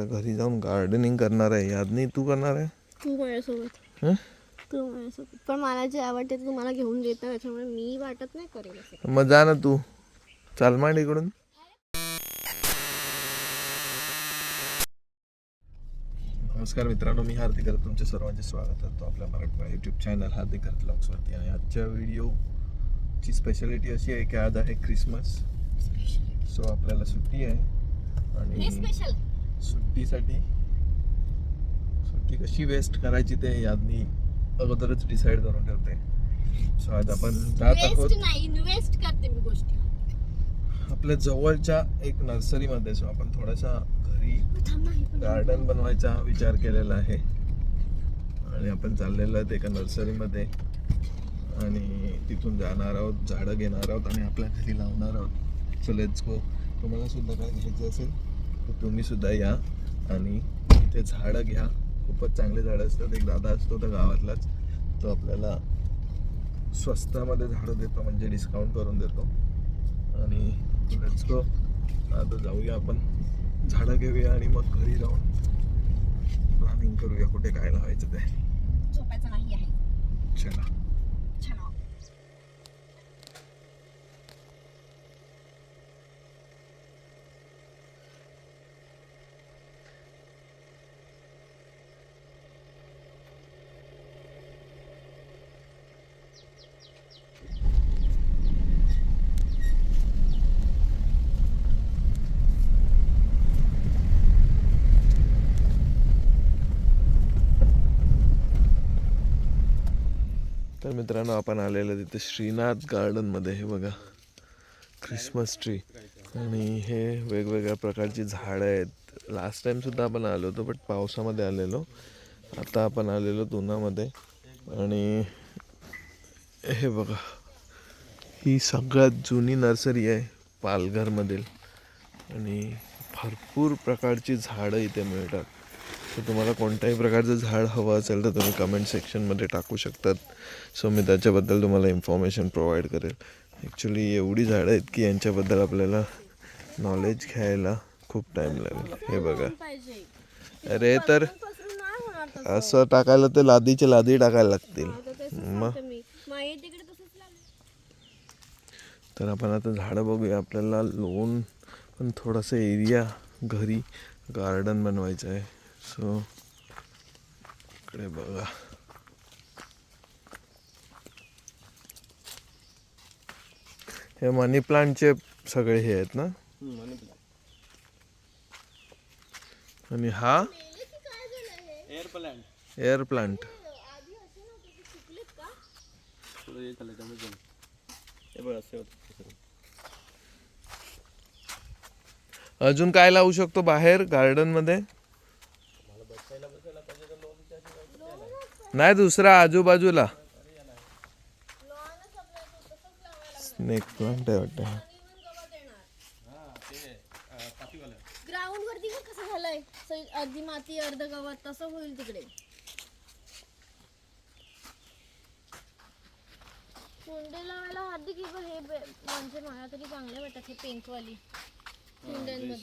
आता घरी जाऊन गार्डनिंग करणार आहे. यादनी तू करणार आहे? तू माझ्यासोबत. हं? तू माझ्यासोबत. पण मला जे आवडते ते तुम्हाला घेऊन देतं त्याच्यामुळे मी वाटत नाही करेल असं. मग जा ना तू. चाल मांड इकडून. नमस्कार मित्रांनो मी हार्दिक करत तुमच्या सर्वांचे स्वागत करतो आपल्या मराठी युट्यूब चॅनल हार्दिक करत ब्लॉग्सवरती आणि आजच्या व्हिडिओची स्पेशालिटी अशी आहे की आज आहे क्रिसमस सो आपल्याला सुट्टी आहे. आणि स्पेशल सुट्टीसाठी. सुट्टी कशी वेस्ट करायची ते यादनी अगोदरच डिसाईड करून ठेवते. सो आज आपण जात आहोत. वेस्ट नाही इन्व्हेस्ट करते मी गोष्टी. आपल्या जवळच्या एक नर्सरीमध्ये सो आपण थोडासा घरी गार्डन बनवायचा विचार केलेला आहे. आणि आपण चाललेलो आहेत एका नर्सरीमध्ये. आणि तिथून जाणार आहोत झाडं घेणार आहोत आणि आपल्या घरी लावणार आहोत. सो लेट्स गो तुम्हाला सुद्धा काय घ्यायचं असेल? तर तुम्ही सुद्धा या आणि इथे झाडं घ्या. खूपच चांगले झाडं असतात. एक दादा असतो तर गावातलाच. तो आपल्याला स्वस्तामध्ये झाडं देतो म्हणजे डिस्काउंट करून देतो. आणि लेट्स गो आता जाऊया आपण. झाडं घेऊया आणि मग घरी जाऊन प्लॅनिंग करूया कुठे काय लावायचं ते. झोपायचं नाही आहे. चला छान तर मित्रांनो आपण आलेलं तिथे श्रीनाथ गार्डनमध्ये. हे बघा क्रिसमस ट्री आणि हे वेगवेगळ्या प्रकारची झाडं आहेत. लास्ट टाईमसुद्धा आपण आलो होतो बट पावसामध्ये आलेलो. आता आपण आलेलो उन्हामध्ये. आणि हे बघा ही सगळ्यात जुनी नर्सरी आहे पालघरमधील. आणि भरपूर प्रकारची झाडं इथे मिळतात. तर तुम्हाला कोणत्याही प्रकारचं झाड हवं असेल तर तुम्ही कमेंट सेक्शनमध्ये टाकू शकतात. सो मी त्याच्याबद्दल तुम्हाला इन्फॉर्मेशन प्रोव्हाइड करेल. ॲक्च्युली एवढी झाडं आहेत की यांच्याबद्दल आपल्याला नॉलेज घ्यायला खूप टाईम लागेल. हे बघा. अरे तर असं टाकायला तर लादीचे लादी टाकायला लागतील. मग तर आपण आता झाडं बघूया. आपल्याला लोन पण थोडासा एरिया घरी गार्डन बनवायचं आहे. सो इकडे बघा हे मनी प्लांटचे सगळे हे आहेत ना? आणि हा? एअर प्लांट एअर प्लांट अजून काय लावू शकतो बाहेर गार्डनमध्ये? नाही दुसरा आजूबाजूला. स्नेक प्लांट आहे वाटतं. ग्राउंड वरती कसं झालंय. स- अर्धी माती अर्ध गवत तसं होईल तिकडे. कुंडे लावायला हार्दिक ही बघ हे बे- म्हणजे मला तरी चांगले वाटत हे पिंक वाली. कुंड्यांमध्ये.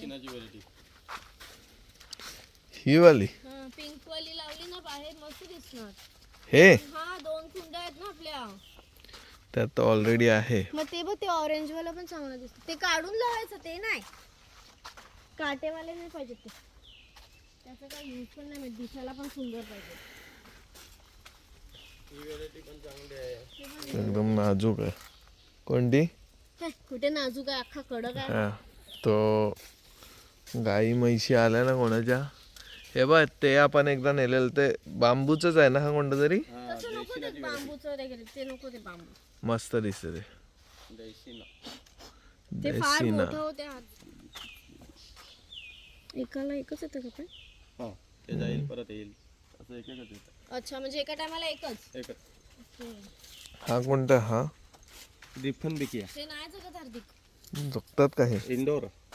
ही वाली. हा पिंक वाली लावली ना बाहेर मस्त दिसणार. हे? हा दोन कुंड्या आहेत ना आपल्या. त्यात तर ऑलरेडी आहे. मग ते बघ ते ऑरेंज वाला पण चांगलं दिसतं. ते काढून लावायचं ते नाही. काटेवाले नाही पाहिजे ते. त्याचं काही यूज पण नाही. दिसायला पण सुंदर पाहिजे. ही व्हरायटी पण चांगली आहे एकदम नाजूक आहे. कोणती? हे, कुठे नाजूक आहे अख्खा कडक आहे. हा तो गाई म्हैशी आल्या ना कोणाच्या? हे बघ ते आपण एकदा नेलेलं ते बांबूचंच आहे ना हा कोणतं तरी? तसं नको ते बांबूचं वगैरे ते नको ते बांबू. मस्त दिसते ते. रेशिना ते फार देसी ना. मोठं होते हात एकाला एकच येतं का पण? हां ते जाईल परत येईल. असं एक एकच येतं. अच्छा म्हणजे एका टायमाला एकच. हा कोणता हा? डिफन बिकिया ते नाही जगत हार्दिक. जगतात का हे? इंडोर.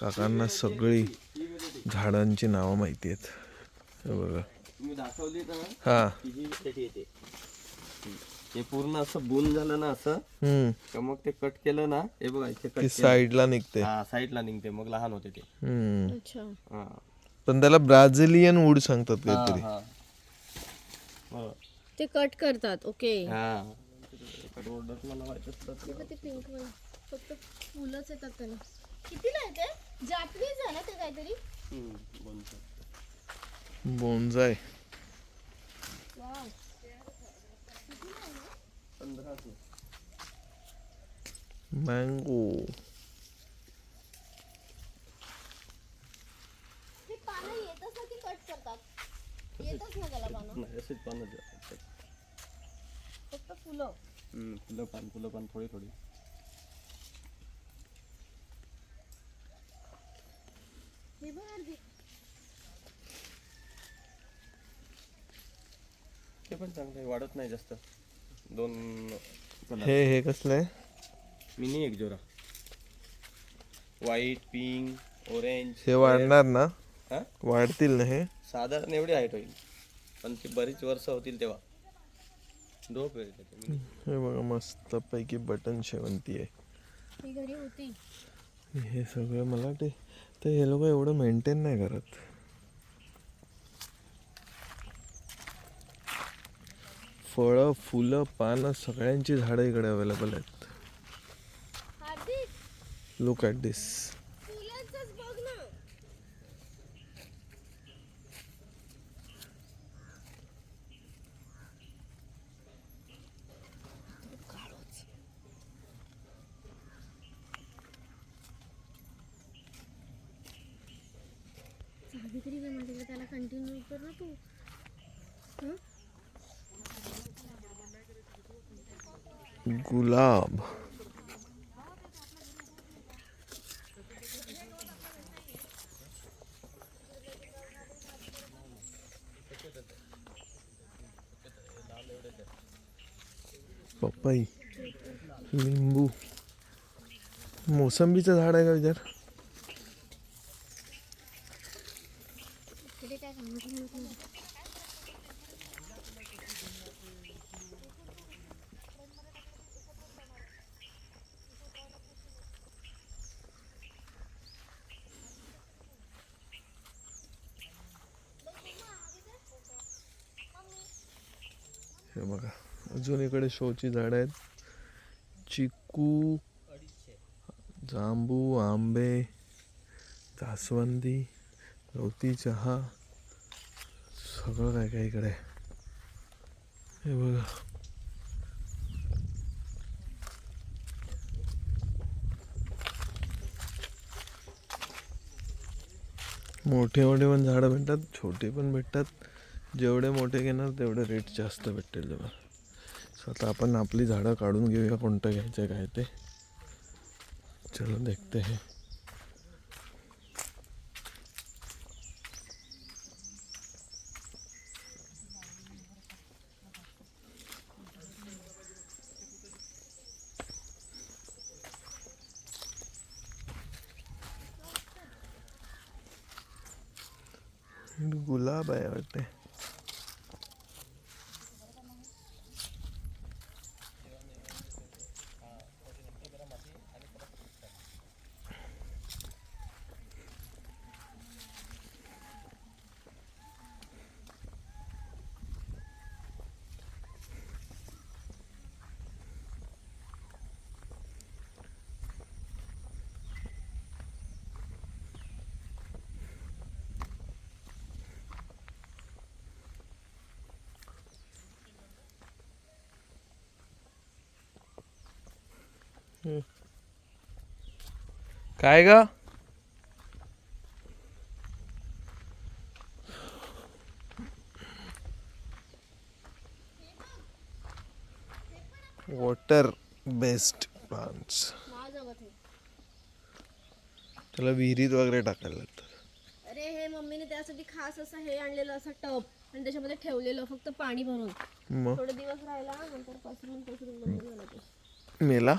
काकांना सगळी झाडांची नावं माहिती आहेत. हे बघा. तुम्ही दाखवली ना हा. ही येते हे पूर्ण असं बुन झालं ना असं. का मग ते कट केलं ना हे बघा इथे साईडला निघते. हा साईडला निघते मग लहान होते ते. हा. पण त्याला ब्राझिलियन वूड सांगतात हा, काहीतरी. ते कट करतात ओके. हा. मला तर- फक्त फुलंच येतात त्याला. कितीला आहे ते जापनीज आहे ना ते काहीतरी? वाव पंधराशे. मँगो. हे पानं येतच ना की कट करतात? येतच ना त्याला पानं. नाही असेच पानं द्या. फक्त फुलं. हम्म, फुलं पान फुलं पान थोडी थोडी हे बघ अर्धी ते पण चांगलं आहे वाढत नाही जास्त. दोन हे हे कसलं आहे? मिनी एक जोरा. व्हाईट पिंक ऑरेंज हे वाढणार ना? हा? वाढतील ना हे? साधारण एवढी हाईट होईल. पण ती बरीच वर्ष होतील तेव्हा. डोप त्याचे. हे बघा मस्त पैकी बटन शेवंती आहे. ही घरी होती. हे सगळं मला वाटते तर हे लोक एवढं मेंटेन नाही करत. फळं फुलं पानं सगळ्यांची झाडं इकडे अवेलेबल आहेत. लुक ॲट दिस त्याला कंटिन्यू कर ना तू? गुलाब पपई लिंबू. मोसंबीचं झाड आहे का विचार इकडे काय कामाचं नाही तुझं. हे बघा अजून इकडे शोची झाडं आहेत. चिकू जांबू आंबे जास्वंदी गवती चहा सगळं काय काय इकडे हे बघा. मोठे मोठे पण झाडं भेटतात छोटे पण भेटतात. जेवढे मोठे घेणार तेवढे रेट जास्त भेटतील तुम्हाला. सो आता आपण आपली झाडं काढून घेऊया कोणतं घ्यायचं आहे काय ते. चलो देखते हैं. गुलाब आहे वाटते. काय ग? Water based plants. त्याला विहिरीत वगैरे टाकायला लागतं. अरे हे मम्मीने त्यासाठी खास असं हे आणलेलं असं टब आणि त्याच्यामध्ये ठेवलेलं फक्त पाणी भरून. थोडे दिवस राहिला नंतर पसरून पसरून बंद झालं ते मेला?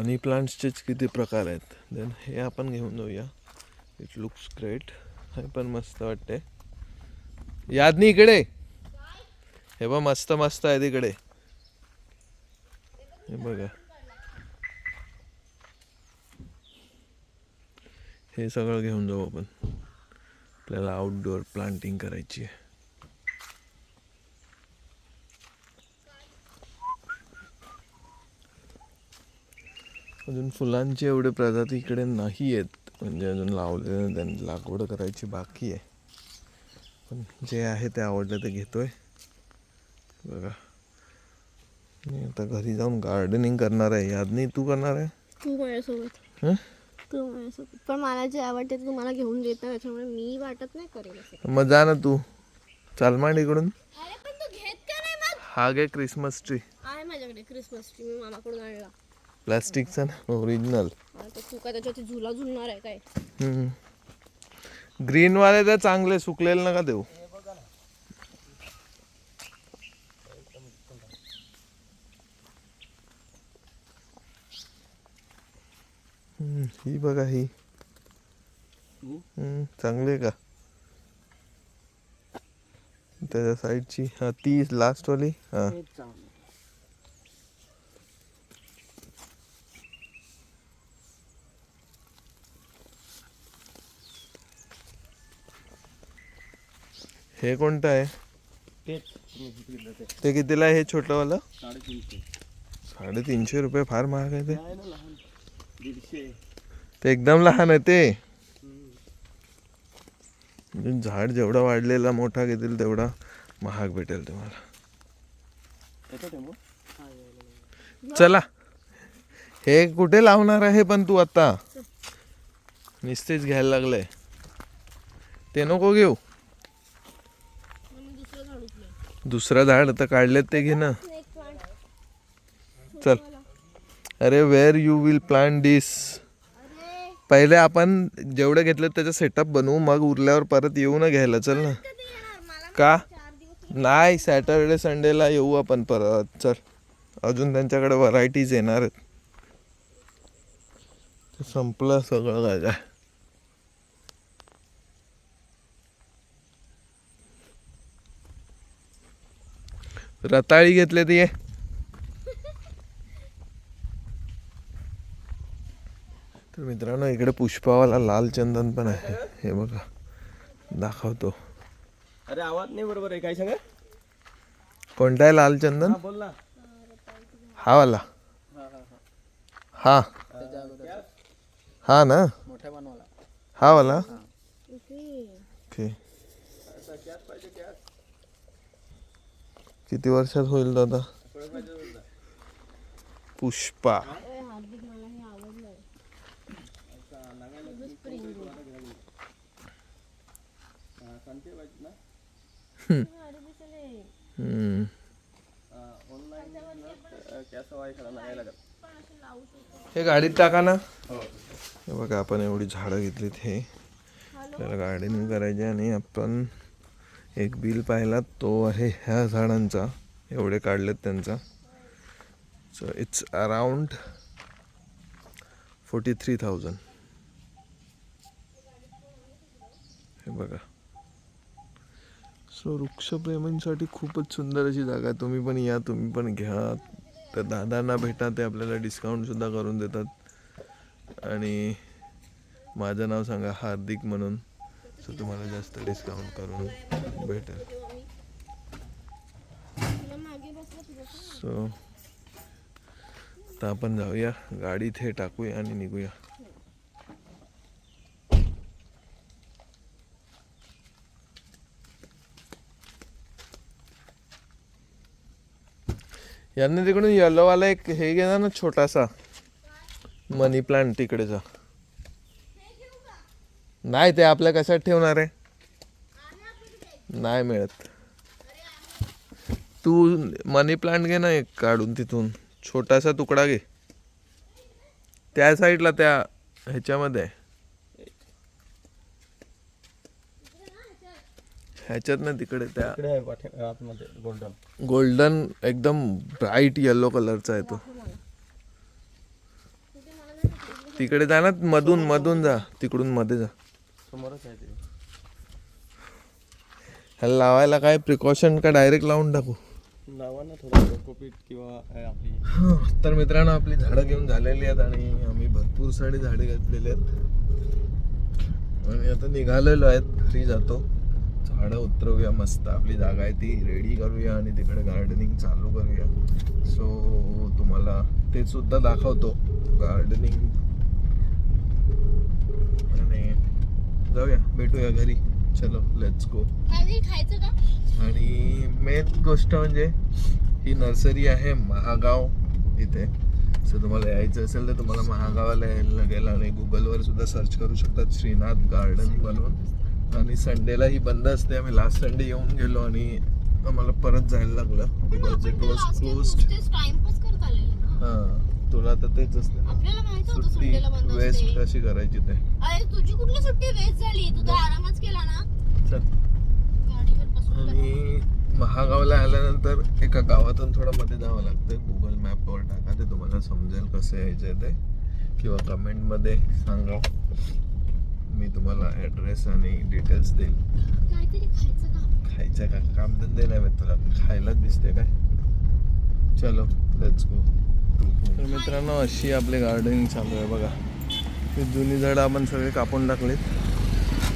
मनी प्लांट्सचेच किती प्रकार आहेत? देन हे आपण घेऊन जाऊया. इट लुक्स ग्रेट हे पण मस्त वाटते यादनी इकडे. हे बघ मस्त मस्त आहे तिकडे हे बघा. हे सगळं घेऊन जाऊ आपण. आपल्याला आउटडोअर प्लांटिंग करायची आहे. अजून फुलांची एवढे प्रजाती इकडे नाही आहेत. म्हणजे अजून लावलेले नाही. त्यांनी लागवड करायची बाकी आहे. पण जे आहे ते आवडलं ते घेतोय. बघा. मी आता घरी जाऊन गार्डनिंग करणार आहे. यादनी तू करणार आहे? तू माझ्यासोबत. हं? तू माझ्यासोबत. पण मला जे आवडते ते तुम्हाला घेऊन देत नाही. त्याच्यामुळे मी वाटत नाही करेल असं. मग जा ना तू. चाल मांड इकडून. अरे पण तू घेत का नाही मग? हा घे क्रिसमस ट्री आहे माझ्याकडे क्रिसमस ट्री मी मामाकडून आणला. प्लास्टिकचा ना ओरिजिनल. आता तू काय त्याच्यावरती झुला झुलणार आहे काय? ग्रीन वाले तर चांगले सुकलेले नका देऊ. ही बघा ही. हम्म, चांगली आहे का? त्याच्या साईडची हा ती लास्ट वाली? हा. हे कोणतं आहे? ते कितीला आहे हे छोटंवालं? साडेतीनशे साडेतीनशे रुपये फार महाग आहे ते. ते एकदम लहान आहे ते. म्हणजे झाड जेवढा वाढलेला मोठा घेतील तेवढा महाग भेटेल तुम्हाला. चला. हे कुठे लावणार आहे पण तू आता? नुसतेच घ्यायला लागलंय. ते नको घेऊ म्हणून दुसरं झाड उचलूया दुसरं झाड आता काढलेत ते घे ना. चल. अरे where you will plant this पहिले आपण जेवढं घेतलं त्याचं सेटअप बनवू मग उरल्यावर परत येऊ ना घ्यायला. चल ना. का? नाही सॅटरडे संडेला येऊ आपण परत. चल. अजून त्यांच्याकडे व्हरायटीज येणार आहेत. संपलं सगळं काय काय रताळी घेतले ते. तर मित्रांनो इकडे पुष्पावाला लाल चंदन पण आहे. हे बघा दाखवतो. अरे आवाज नाही बरोबर आहे. काय सांगा? कोणता आहे लाल चंदन? हा बोल ना. हा वाला. हा हा ना? मोठ्या बनवाला. हा वाला? ओके ओके किती वर्षात होईल दादा? पुष्पा. हे गाडीत टाका ना. हे बघा आपण एवढी झाडं घेतलीत हे. त्याला गार्डनिंग करायचे आणि आपण एक बिल पाहिला तो आहे ह्या झाडांचा. एवढे काढलेत त्यांचा. So it's around forty three thousand हे बघा. सो वृक्षप्रेमींसाठी खूपच सुंदर अशी जागा. आहे तुम्ही पण या तुम्ही पण घ्या. तर दादांना भेटा ते आपल्याला डिस्काउंटसुद्धा करून देतात. आणि माझं नाव सांगा हार्दिक म्हणून. सो तुम्हाला जास्त डिस्काउंट करून भेटेल. सो आता आपण जाऊया. गाडीत हे टाकूया आणि निघूया. यांनी तिकडून येलोवाला एक हे गेला ना छोटासा मनी प्लांट तिकडेचा नाही ते आपल्या कशात ठेवणार आहे? नाही मिळत. तू मनी प्लांट घे ना एक काढून तिथून. छोटासा तुकडा घे. त्या साईडला त्या ह्याच्यामध्ये. ह्याच्यात ना तिकडे त्या गोल्डन गोल्डन एकदम ब्राईट येलो कलरचा आहे तो. तिकडे जा ना मधून मधून जा. तिकडून मध्ये जा. समोरच आहे ते. ह्याला लावायला काय प्रिकॉशन का डायरेक्ट लावून टाकू? ना थोडं कोकोपीट किंवा आपली. तर मित्रांनो आपली झाडं घेऊन झालेली आहेत आणि आम्ही भरपूर सारी झाडे घेतलेली आहेत. आणि आता निघालेलो आहेत घरी जातो. झाडं उतरवूया मस्त. आपली जागा आहे ती रेडी करूया आणि तिकडे गार्डनिंग चालू करूया. सो तुम्हाला ते सुद्धा दाखवतो. गार्डनिंग आणि जाऊया भेटूया घरी. चलो लेट्स गो काहीतरी खायचं का? आणि मेन गोष्ट म्हणजे ही नर्सरी आहे महागाव इथे. सो तुम्हाला यायचं असेल तर तुम्हाला महागावाला यायला लागेल आणि गुगलवर सुद्धा सर्च करू शकतात श्रीनाथ गार्डन म्हणून. आणि संडेला ही बंद असते. आम्ही लास्ट संडे येऊन गेलो आणि आम्हाला परत जायला लागलं. बिकॉज इट वॉज ना. हां. तुला तर तेच असते. ना आपल्याला माहीत होतं सुट्टी संडेला बंद वेस्ट असते कशी करायची ते? अरे तुझी कुठली सुट्टी वेस्ट झाली? तू तर आरामच केला ना? चल. गाडीवर बसून आणि महागावला आल्यानंतर एका गावातून थोडं मध्ये जावं लागतं. गुगल मॅपवर टाका ते तुम्हाला समजेल कसं यायचं ते. किंवा कमेंटमध्ये सांगा. मी तुम्हाला ॲड्रेस आणि डिटेल्स देईल. काहीतरी खायचं का खायचं का? कामधंदे नाही मी तुला. खायलाच दिसते काय? चलो लेट्स गो तर मित्रांनो अशी आपली गार्डनिंग चालू आहे बघा. ही जुनी झाडं आपण सगळे कापून टाकलीत.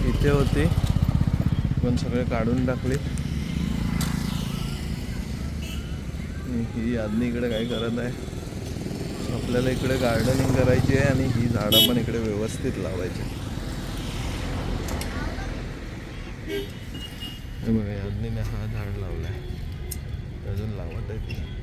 इथे होती. पण सगळे काढून टाकलीत. आणि ही आदमी इकडे काय करत आहे. आपल्याला इकडे गार्डनिंग करायची आहे आणि ही झाडं पण इकडे व्यवस्थित लावायची बघा यादनीने हा झाड लावलाय. अजून लावत आहे ती.